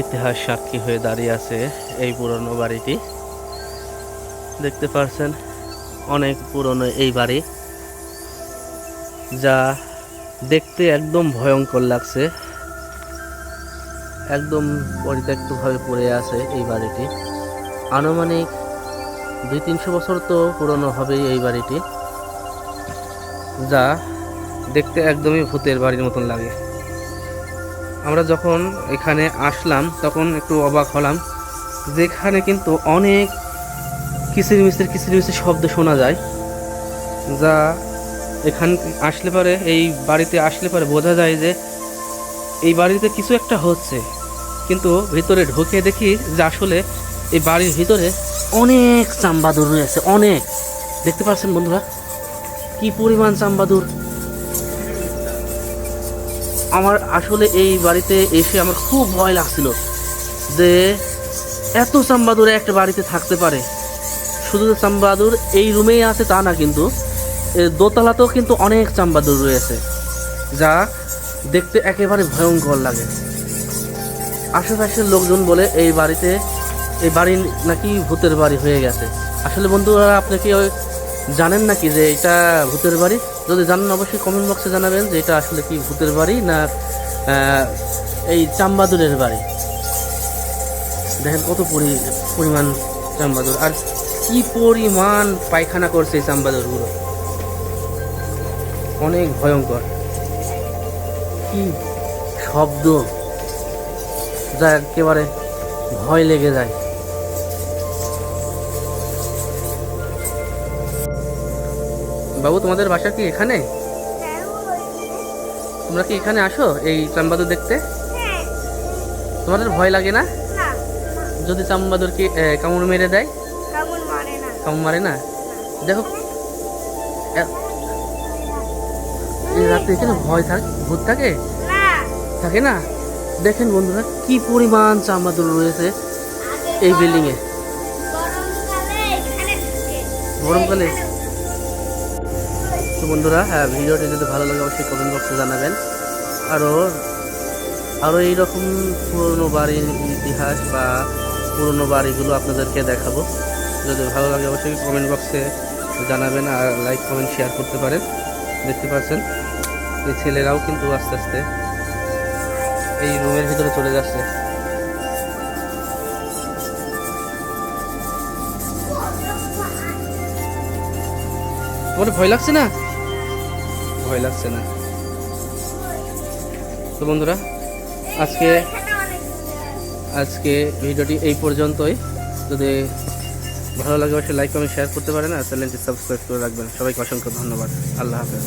ইতিহাস সাক্ষী হয়ে দাঁড়িয়ে আছে এই পুরনো বাড়িটি। দেখতে পাচ্ছেন অনেক পুরনো এই বাড়ি, যা দেখতে একদম ভয়ঙ্কর লাগছে। একদম পরিত্যক্তভাবে পড়ে আছে এই বাড়িটি। আনুমানিক দুই তিনশো বছর তো পুরনো হবে এই বাড়িটি, যা দেখতে একদমই ভূতের বাড়ির মতন লাগে। আমরা যখন এখানে আসলাম, তখন একটু অবাক হলাম, যেখানে কিন্তু অনেক কিচির মিচির কিচির মিচির শব্দ শোনা যায়, যা এখান আসলে পরে, এই বাড়িতে আসলে পরে বোঝা যায় যে এই বাড়িতে কিছু একটা হচ্ছে। কিন্তু ভিতরে ঢুকে দেখি যে আসলে এই বাড়ির ভিতরে অনেক চাম্বাদুর রয়েছে, অনেক। দেখতে পাচ্ছেন বন্ধুরা? কি পরিমাণ চাম্বাদুর? আমার আসলে এই বাড়িতে এসে আমার খুব ভয় লাগছিল যে এত চাম্বাদুরে একটা বাড়িতে থাকতে পারে। শুধু যে চাম্বাদুর এই রুমেই আছে তা না কিন্তু দোতলাতেও কিন্তু অনেক চাম্বাদুর রয়েছে, যা দেখতে একেবারে ভয়ঙ্কর লাগে। আশেপাশের লোকজন বলে এই বাড়িতে, এই বাড়ি নাকি ভূতের বাড়ি হয়ে গেছে। আসলে বন্ধুরা আপনাকে ওই জানেন নাকি যে এটা ভূতের বাড়ি? যদি জানেন অবশ্যই কমেন্ট বক্সে জানাবেন যে এটা আসলে কি ভূতের বাড়ি না এই চাম্বাদুরের বাড়ি। দেখেন কত পরি, পরিমাণ চাম্বাদুর। আর কি পরিমাণ পায়খানা করছে এই চাম্বাদুরগুলো। অনেক ভয়ঙ্কর। কি শব্দ। যা একেবারে ভয় লেগে যায়। বাবু তোমাদের বাসা কি এখানে? তোমরা কি এখানে আসো এই চাম্বাদুর দেখতে? তোমাদের ভয় লাগে না? যদি চাম্বাদুর কি কামড় মেরে দেয়? কামড় মারে না? দেখো। এই রাতে এখানে ভয় থাকে ভূত থাকে? থাকে না? দেখেন বন্ধুরা কি পরিমাণ চাম্বাদুর রয়েছে এই বিল্ডিং এ গরমকালে এখানে থাকে। গরমকালে? তো বন্ধুরা হ্যাঁ ভিডিওটি যদি ভালো লাগে, অবশ্যই কমেন্ট বক্সে জানাবেন। আরও আরও এইরকম পুরনো বাড়ির ইতিহাস বা পুরনো বাড়িগুলো আপনাদেরকে দেখাবো। যদি ভালো লাগে, অবশ্যই কমেন্ট বক্সে জানাবেন আর লাইক কমেন্ট শেয়ার করতে পারেন। দেখতে পাচ্ছেন, এই ছেলেরাও কিন্তু আস্তে আস্তে এই রুমের ভিতরে চলে যাচ্ছে। ভয় লাগছে না? ভয় লাগছে না। তো বন্ধুরা, আজকে আজকে ভিডিওটি এই পর্যন্তই। যদি ভালো লাগে, অবশ্যই লাইক কমেন্ট শেয়ার করতে পারেন আর চ্যানেলটি সাবস্ক্রাইব করে রাখবেন। সবাইকে অসংখ্য ধন্যবাদ। আল্লাহ হাফেজ।